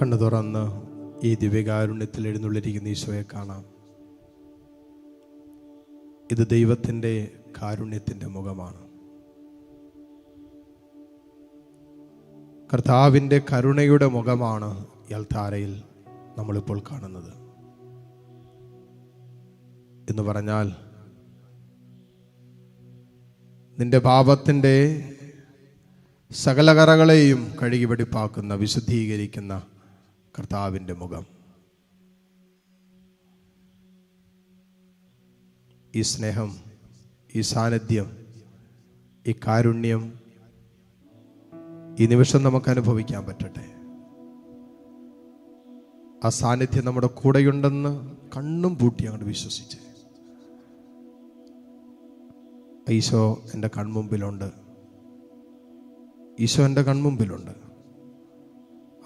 കണ്ണു തുറന്ന് ഈ ദിവ്യകാരുണ്യത്തിൽ എഴുന്നള്ളിരിക്കുന്ന ഈശോയെ കാണാം. ഇത് ദൈവത്തിന്റെ കാരുണ്യത്തിന്റെ മുഖമാണ്. കർത്താവിന്റെ കരുണയുടെ മുഖമാണ് യൽത്താരയിൽ നമ്മളിപ്പോൾ കാണുന്നത്. എന്ന് പറഞ്ഞാൽ നിന്റെ പാപത്തിന്റെ സകലകറകളെയും കഴുകി വെടിപ്പാക്കുന്ന വിശുദ്ധീകരിക്കുന്ന കർത്താവിന്റെ മുഖം. ഈ സ്നേഹം ഈ സാന്നിധ്യം ഈ കാരുണ്യം ഈ നിമിഷം നമുക്ക് അനുഭവിക്കാൻ പറ്റട്ടെ. ആ സാന്നിധ്യം നമ്മുടെ കൂടെയുണ്ടെന്ന് കണ്ണും പൂട്ടി അങ്ങോട്ട് വിശ്വസിച്ച്. ഈശോ എന്റെ കൺമുമ്പിലുണ്ട്. ഈശോ എന്റെ കൺമുമ്പിലുണ്ട്.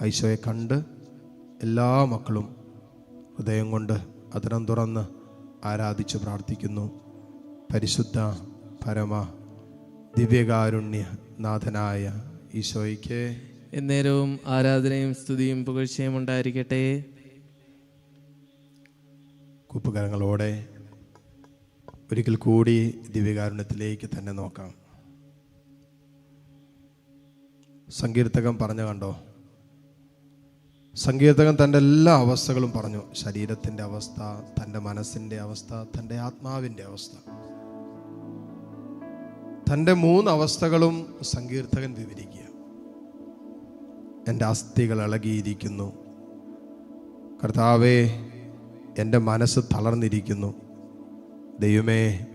ഈശോയെ കണ്ട് എല്ലാ മക്കളും ഹൃദയം കൊണ്ട് അതിനം തുറന്ന് ആരാധിച്ച് പ്രാർത്ഥിക്കുന്നു. പരിശുദ്ധ പരമ ദിവ്യകാരുണ്യ നാഥനായ ഈശോയ്ക്ക് എന്നേരവും ആരാധനയും സ്തുതിയും പുകഴ്ചയും ഉണ്ടായിരിക്കട്ടെ. കുപ്പുകരങ്ങളോടെ ഒരിക്കൽ കൂടി ദിവ്യകാരുണ്യത്തിലേക്ക് തന്നെ നോക്കാം. സങ്കീർത്തകം പറഞ്ഞു കണ്ടോ? സങ്കീർത്തകൻ തന്റെ എല്ലാ അവസ്ഥകളും പറഞ്ഞു. ശരീരത്തിന്റെ അവസ്ഥ തന്റെ മനസ്സിന്റെ അവസ്ഥ തന്റെ ആത്മാവിന്റെ അവസ്ഥ. തന്റെ മൂന്ന് അവസ്ഥകളും സങ്കീർത്തകൻ വിവരിക്കുക. എന്റെ അസ്ഥികൾ ഇളകിയിരിക്കുന്നു. കർത്താവേ എന്റെ മനസ്സ് തളർന്നിരിക്കുന്നു. ദൈവമേ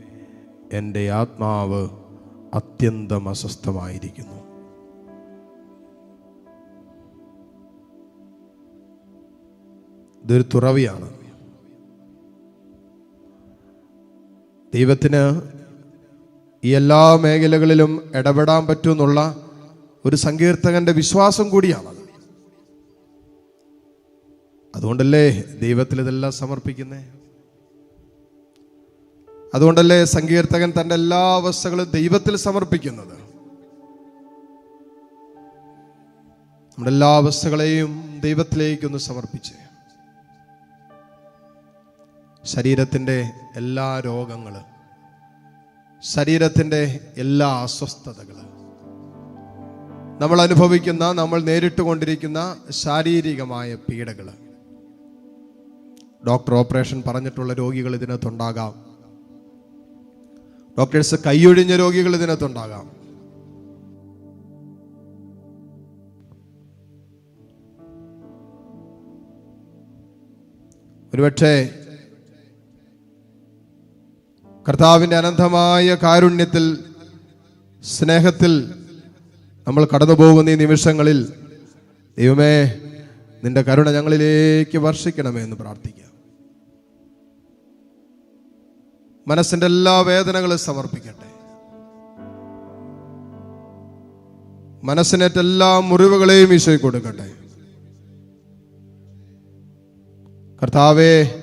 എന്റെ ആത്മാവ് അത്യന്തം അസ്വസ്ഥമായിരിക്കുന്നു. ഇതൊരു തുറവിയാണ്. ദൈവത്തിന് ഈ എല്ലാ മേഖലകളിലും ഇടപെടാൻ പറ്റുമെന്നുള്ള ഒരു സങ്കീർത്തകന്റെ വിശ്വാസം കൂടിയാണ്. അതുകൊണ്ടല്ലേ ദൈവത്തിൽ ഇതെല്ലാം സമർപ്പിക്കുന്നേ? അതുകൊണ്ടല്ലേ സങ്കീർത്തകൻ തന്റെ എല്ലാ അവസ്ഥകളും ദൈവത്തിൽ സമർപ്പിക്കുന്നത്? നമ്മുടെ എല്ലാ അവസ്ഥകളെയും ദൈവത്തിലേക്കൊന്ന് സമർപ്പിച്ച്. ശരീരത്തിന്റെ എല്ലാ രോഗങ്ങൾ ശരീരത്തിന്റെ എല്ലാ അസ്വസ്ഥതകൾ നമ്മൾ അനുഭവിക്കുന്ന നമ്മൾ നേരിട്ടുകൊണ്ടിരിക്കുന്ന ശാരീരികമായ പീഡകൾ ഡോക്ടർ ഓപ്പറേഷൻ പറഞ്ഞിട്ടുള്ള രോഗികൾ ഇതിനകത്തുണ്ടാകാം. ഡോക്ടേഴ്സ് കൈയൊഴിഞ്ഞ രോഗികൾ ഇതിനകത്തുണ്ടാകാം. ഒരുപക്ഷെ കർത്താവിന്റെ അനന്തമായ കാരുണ്യത്തിൽ സ്നേഹത്തിൽ നമ്മൾ കടന്നു പോകുന്ന ഈ നിമിഷങ്ങളിൽ ദൈവമേ നിന്റെ കരുണ ഞങ്ങളിലേക്ക് വർഷിക്കണമേ എന്ന് പ്രാർത്ഥിക്കാം. മനസ്സിന്റെ എല്ലാ വേദനകളും സമർപ്പിക്കട്ടെ. മനസ്സിനേറ്റ എല്ലാ മുറിവുകളെയും ഈശോയ്ക്ക് കൊടുക്കട്ടെ. കർത്താവേ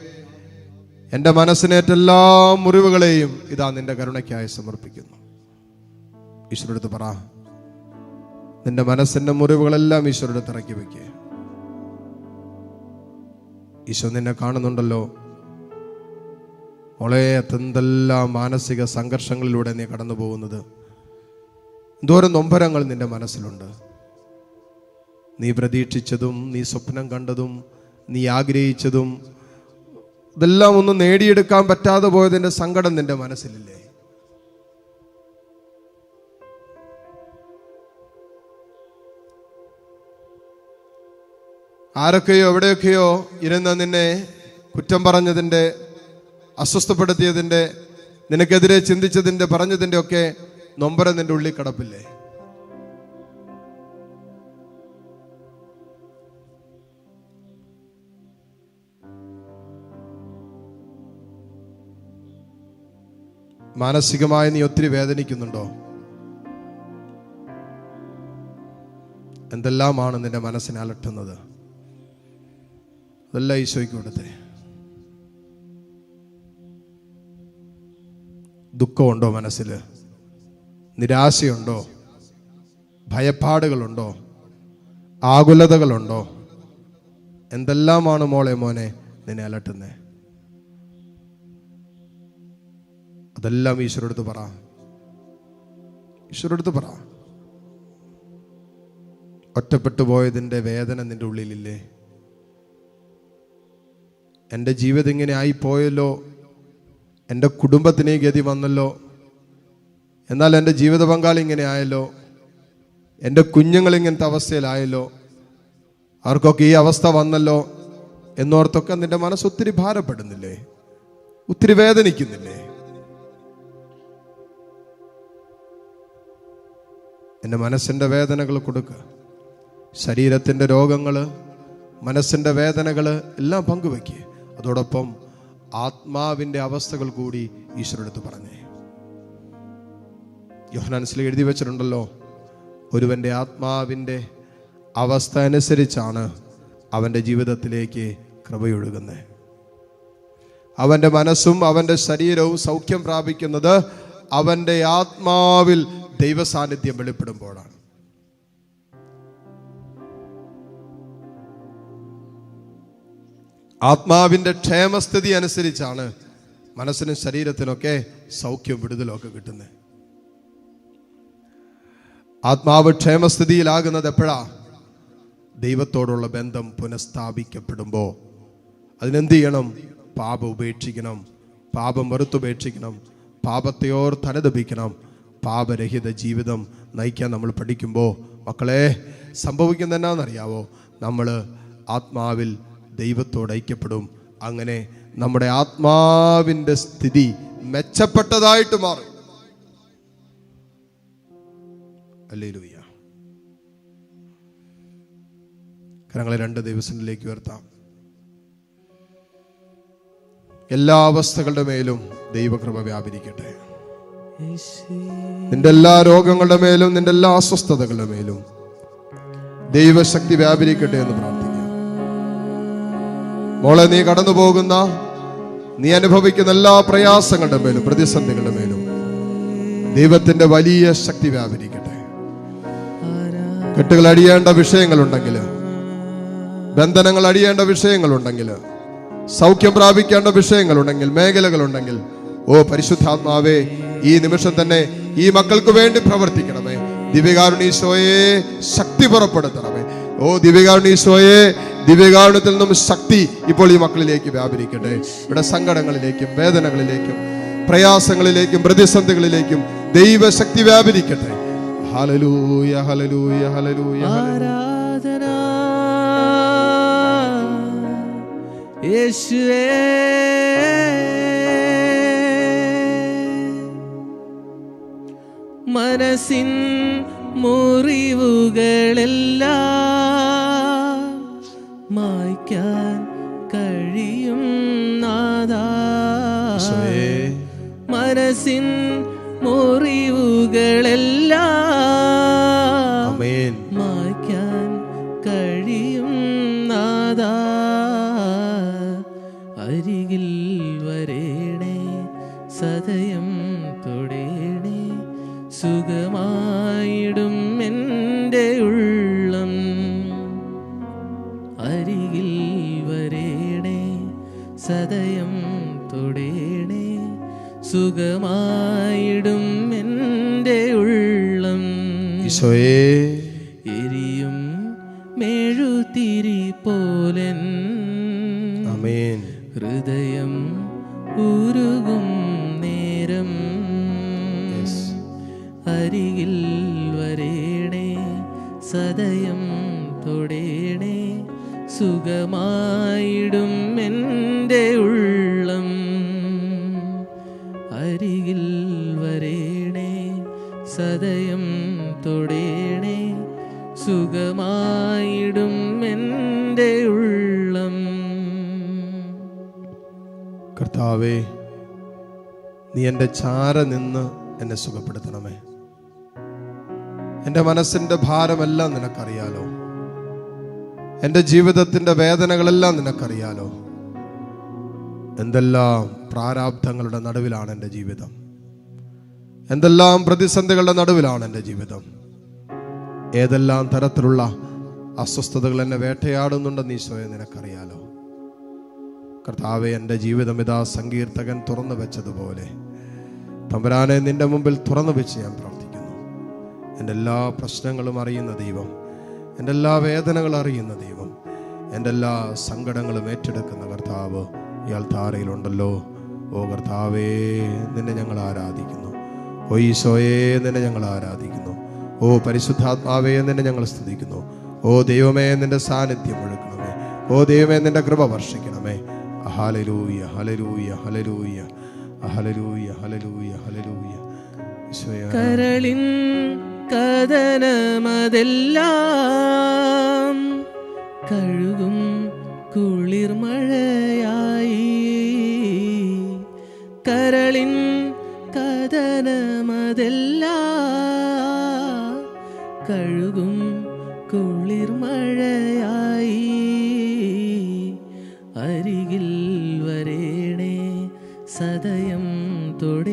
എന്റെ മനസ്സിനേറ്റ എല്ലാ മുറിവുകളെയും ഇതാ നിന്റെ കരുണയ്ക്കായി സമർപ്പിക്കുന്നു. ഈശ്വരടുത്ത് പറ. നിന്റെ മനസ്സിന്റെ മുറിവുകളെല്ലാം ഈശ്വരടുത്ത് ഇറക്കി വയ്ക്കുക ഈശോ നിന്നെ കാണുന്നുണ്ടല്ലോ. മോളെ എന്തെല്ലാം മാനസിക സംഘർഷങ്ങളിലൂടെ നീ കടന്നു പോകുന്നത്. എന്തോരം നൊമ്പരങ്ങൾ നിന്റെ മനസ്സിലുണ്ട്. നീ പ്രതീക്ഷിച്ചതും നീ സ്വപ്നം കണ്ടതും നീ ആഗ്രഹിച്ചതും ഇതെല്ലാം ഒന്നും നേടിയെടുക്കാൻ പറ്റാതെ പോയതിന്റെ സങ്കടം നിന്റെ മനസ്സിലില്ലേ? ആരൊക്കെയോ എവിടെയൊക്കെയോ ഇരുന്ന് നിന്നെ കുറ്റം പറഞ്ഞതിന്റെ അസ്വസ്ഥപ്പെടുത്തിയതിന്റെ നിനക്കെതിരെ ചിന്തിച്ചതിന്റെ പറഞ്ഞതിന്റെ ഒക്കെ നൊമ്പരം നിന്റെ ഉള്ളിൽ കിടപ്പില്ലേ? മാനസികമായി നീ ഒത്തിരി വേദനിക്കുന്നുണ്ടോ? എന്തെല്ലാമാണ് നിന്റെ മനസ്സിനെ അലട്ടുന്നത്? അതെല്ലാം ഈശോയ്ക്ക് കൊടുത്തേ. ദുഃഖമുണ്ടോ മനസ്സിൽ നിരാശയുണ്ടോ? ഭയപ്പാടുകളുണ്ടോ? ആകുലതകളുണ്ടോ? എന്തെല്ലാമാണ് മോളെ മോനെ നിന്നെ അലട്ടുന്നേ? അതെല്ലാം ഈശ്വരടുത്ത് പറ. ഈശ്വരടുത്ത് പറ. ഒറ്റപ്പെട്ടു പോയതിന്റെ വേദന നിന്റെ ഉള്ളിലില്ലേ? എന്റെ ജീവിതം ഇങ്ങനെ ആയിപ്പോയല്ലോ. എന്റെ കുടുംബത്തിന് ഗതി വന്നല്ലോ. എന്നാൽ എന്റെ ജീവിത പങ്കാളി ഇങ്ങനെ ആയല്ലോ. എന്റെ കുഞ്ഞുങ്ങൾ ഇങ്ങനത്തെ അവസ്ഥയിലായല്ലോ. അവർക്കൊക്കെ ഈ അവസ്ഥ വന്നല്ലോ എന്നോർത്തൊക്കെ നിന്റെ മനസ്സ് ഒത്തിരി ഭാരപ്പെടുന്നില്ലേ? ഒത്തിരി വേദനിക്കുന്നില്ലേ? എന്റെ മനസ്സിന്റെ വേദനകൾ കൊടുക്കുക. ശരീരത്തിന്റെ രോഗങ്ങൾ മനസ്സിന്റെ വേദനകൾ എല്ലാം പങ്കുവെക്കുക അതോടൊപ്പം ആത്മാവിന്റെ അവസ്ഥകൾ കൂടി ഈശ്വരടുത്ത് പറഞ്ഞേ. യോഹനാൻസിൽ എഴുതി വെച്ചിട്ടുണ്ടല്ലോ ഒരുവന്റെ ആത്മാവിന്റെ അവസ്ഥ അനുസരിച്ചാണ് അവന്റെ ജീവിതത്തിലേക്ക് കൃപയൊഴുകുന്നത്. അവന്റെ മനസ്സും അവന്റെ ശരീരവും സൗഖ്യം പ്രാപിക്കുന്നത് അവന്റെ ആത്മാവിൽ ദൈവസാന്നിധ്യം വെളിപ്പെടുമ്പോഴാണ്. ആത്മാവിന്റെ ക്ഷേമസ്ഥിതി അനുസരിച്ചാണ് മനസ്സിനും ശരീരത്തിനൊക്കെ സൗഖ്യം വിടുതലൊക്കെ കിട്ടുന്നത്. ആത്മാവ് ക്ഷേമസ്ഥിതിയിലാകുന്നത് എപ്പോഴാ? ദൈവത്തോടുള്ള ബന്ധം പുനഃസ്ഥാപിക്കപ്പെടുമ്പോൾ. അതിനെന്ത് ചെയ്യണം? പാപം ഉപേക്ഷിക്കണം. പാപം വെറുത്തുപേക്ഷിക്കണം പാപത്തെ ഓർത്ത് അനുദപിക്കണം പാപരഹിത ജീവിതം നയിക്കാൻ നമ്മൾ പഠിക്കുമ്പോൾ മക്കളെ സംഭവിക്കുന്ന എന്നാണെന്നറിയാവോ നമ്മൾ ആത്മാവിൽ ദൈവത്തോട് ഐക്യപ്പെടും. അങ്ങനെ നമ്മുടെ ആത്മാവിന്റെ സ്ഥിതി മെച്ചപ്പെട്ടതായിട്ട് മാറും. അല്ലേലൂയ്യ. കരങ്ങളെ രണ്ട് ദിവസങ്ങളിലേക്ക് ഉയർത്താം. എല്ലാ അവസ്ഥകളുടെ മേലും ദൈവകൃപ വ്യാപരിക്കട്ടെ. നിന്റെ എല്ലാ രോഗങ്ങളുടെ മേലും നിന്റെ എല്ലാ അസ്വസ്ഥതകളുടെ മേലും ദൈവശക്തി വ്യാപരിക്കട്ടെ എന്ന് പ്രാർത്ഥിക്കാം. മോളെ നീ കടന്നു പോകുന്ന നീ അനുഭവിക്കുന്ന എല്ലാ പ്രയാസങ്ങളുടെ മേലും പ്രതിസന്ധികളുടെ മേലും ദൈവത്തിന്റെ വലിയ ശക്തി വ്യാപരിക്കട്ടെ. കെട്ടുകൾ അടിയേണ്ട വിഷയങ്ങളുണ്ടെങ്കിൽ ബന്ധനങ്ങൾ അടിയേണ്ട വിഷയങ്ങളുണ്ടെങ്കിൽ സൗഖ്യം പ്രാപിക്കേണ്ട വിഷയങ്ങളുണ്ടെങ്കിൽ മേഖലകളുണ്ടെങ്കിൽ ഓ പരിശുദ്ധാത്മാവേ ഈ നിമിഷം തന്നെ ഈ മക്കൾക്ക് വേണ്ടി പ്രവർത്തിക്കണമേ. ദിവ്യകാരുണീശോയെ ശക്തി പുറപ്പെടുത്തണമേ. ഓ ദിവ്യകാരുണീശോയെ ദിവ്യകാരുണ്യത്തിൽ നിന്നും ശക്തി ഇപ്പോൾ ഈ മക്കളിലേക്ക് വ്യാപരിക്കട്ടെ. ഇവിടെ സങ്കടങ്ങളിലേക്കും വേദനകളിലേക്കും പ്രയാസങ്ങളിലേക്കും പ്രതിസന്ധികളിലേക്കും ദൈവശക്തി വ്യാപരിക്കട്ടെ. ഹലലൂയ ഹലലൂയ ഹലലൂയ ആരാധനാ യേശുവേ. മനസ്സിൻ മുറിവുകളെല്ലാം മായ്ക്കാൻ കഴിയും നാദാ മനസ്സിൻ മുറിവുകളെല്ലാം സുഖമായിടും എന്റെ ഉള്ളം. ഈശോയേ. എരിയും മെഴുതിരി പോലൻ അമേൻ ഹൃദയം ഉരുകും നേരം. അരികിൽ വരേണേ സദയം തൊടേണേ സുഖമായിടും എന്റെ ഉള്ളം. എന്റെ ചാര നിന്ന് എന്നെ സുഖപ്പെടുത്തണമേ. എന്റെ മനസ്സിന്റെ ഭാരമെല്ലാം നിനക്കറിയാലോ. എന്റെ ജീവിതത്തിന്റെ വേദനകളെല്ലാം നിനക്കറിയാലോ. എന്തെല്ലാം പ്രാരാബ്ധങ്ങളുടെ നടുവിലാണ് എന്റെ ജീവിതം. എന്തെല്ലാം പ്രതിസന്ധികളുടെ നടുവിലാണ് എന്റെ ജീവിതം. ഏതെല്ലാം തരത്തിലുള്ള അസ്വസ്ഥതകൾ എന്നെ വേട്ടയാടുന്നുണ്ടെന്ന് ഈശോയെ നിനക്കറിയാലോ. കർത്താവെ എന്റെ ജീവിതം ഇതാ സങ്കീർത്തകൻ തുറന്നു വെച്ചതുപോലെ. തമ്പുരാനെ നിന്റെ മുമ്പിൽ തുറന്നു വെച്ച് ഞാൻ പ്രാർത്ഥിക്കുന്നു. എന്റെ എല്ലാ പ്രശ്നങ്ങളും അറിയുന്ന ദൈവം എന്റെ എല്ലാ വേദനകളും അറിയുന്ന ദൈവം എന്റെ എല്ലാ സങ്കടങ്ങളും ഏറ്റെടുക്കുന്ന കർത്താവ് ഇയാൾ താരയിലുണ്ടല്ലോ. ഓ കർത്താവേ നിന്നെ ഞങ്ങൾ ആരാധിക്കുന്നു. ഓ ഈശോയെ നിന്നെ ഞങ്ങൾ ആരാധിക്കുന്നു. ഓ പരിശുദ്ധാത്മാവേ നിന്നെ ഞങ്ങൾ സ്തുതിക്കുന്നു. ഓ ദൈവമേ നിന്റെ സാന്നിധ്യം ഒഴുക്കണമേ ഓ ദൈവമേ നിന്റെ കൃപ വർഷിക്കണമേ. Hallelujah hallelujah hallelujah hallelujah hallelujah hallelujah കരളിൻ കഥനമതെല്ലാം കഴുകും കുളിർമഴയായി. കരളിൻ കഥനമതെല്ലാം കഴുകും കുളിർമഴയായി. വരേണേ സദയം തൊടേണേ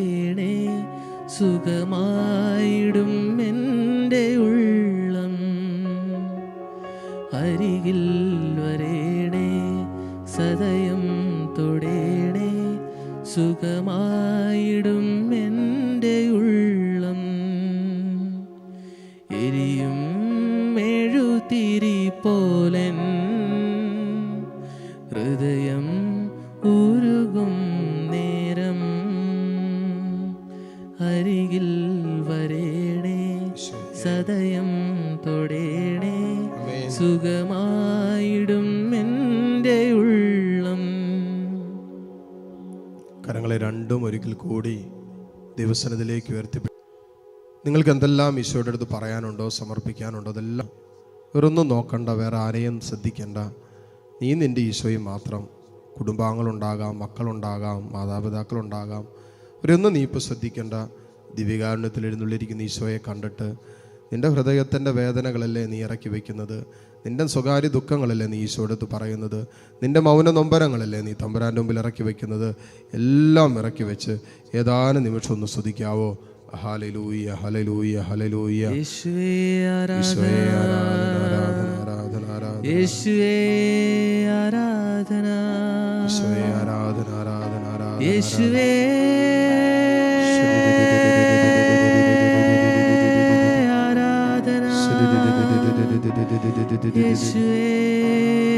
ദിവസനത്തിലേക്ക് ഉയർത്തി നിങ്ങൾക്ക് എന്തെല്ലാം ഈശോയുടെ അടുത്ത് പറയാനുണ്ടോ സമർപ്പിക്കാനുണ്ടോ അതെല്ലാം വേറൊന്നും നോക്കണ്ട വേറെ ആരെയും ശ്രദ്ധിക്കണ്ട. നീ നിന്റെ ഈശോയും മാത്രം കുടുംബാംഗങ്ങളുണ്ടാകാം മക്കളുണ്ടാകാം മാതാപിതാക്കളുണ്ടാകാം. ഒരൊന്നും നീ ഇപ്പോൾ ശ്രദ്ധിക്കേണ്ട. ദിവ്യകാരുണ്യത്തിൽ എഴുന്നള്ളിരിക്കുന്ന ഈശോയെ കണ്ടിട്ട് നിന്റെ ഹൃദയത്തിന്റെ വേദനകളല്ലേ നീ ഇറക്കി വയ്ക്കുന്നത് നിന്റെ സ്വകാര്യ ദുഃഖങ്ങളല്ലേ നീ ഈശോയുടെ അടുത്ത് പറയുന്നത്? നിന്റെ മൗന നൊമ്പരങ്ങളല്ലേ നീ തമ്പുരാന്റെ മുമ്പിൽ ഇറക്കി വയ്ക്കുന്നത് എല്ലാം ഇറക്കി വെച്ച് ഏതാനും നിമിഷം ഒന്ന് സ്തുതിക്കാവോ? ഹലലൂയ ഹലലൂയ ഹലലൂയ ആരാധന ആരാധന. ആരാധന ആരാധന യേശുവേ ഹല്ലേലൂയ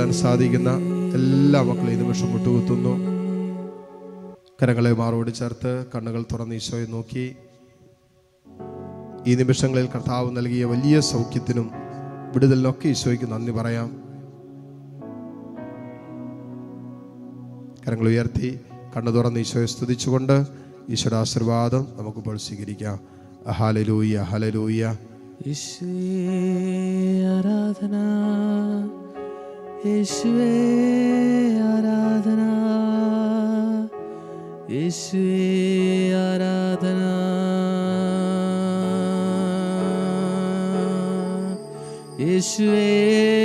മുട്ടുകുത്താൻ സാധിക്കുന്ന എല്ലാ മക്കളും ഈ നിമിഷം മുട്ടുകുത്തുന്നു കരങ്ങളെ മാറോട് ചേർത്ത് കണ്ണുകൾ തുറന്ന് ഈശോയെ നോക്കി. ഈ നിമിഷങ്ങളിൽ കർത്താവ് നൽകിയ വലിയ സൗഖ്യത്തിനും വിടുതലിനൊക്കെ ഈശോയ്ക്ക് നന്ദി പറയാം. കരങ്ങൾ ഉയർത്തി കണ്ണു തുറന്ന് ഈശോയെ സ്തുതിച്ചുകൊണ്ട് ഈശോയുടെ ആശീർവാദം നമുക്കിപ്പോൾ സ്വീകരിക്കാം. അഹാലൂയ്യ ഹലലൂയ യേശുവേ ആരാധന യേശുവേ ആരാധന. യേശുവേ ആരാധന. യേശുവേ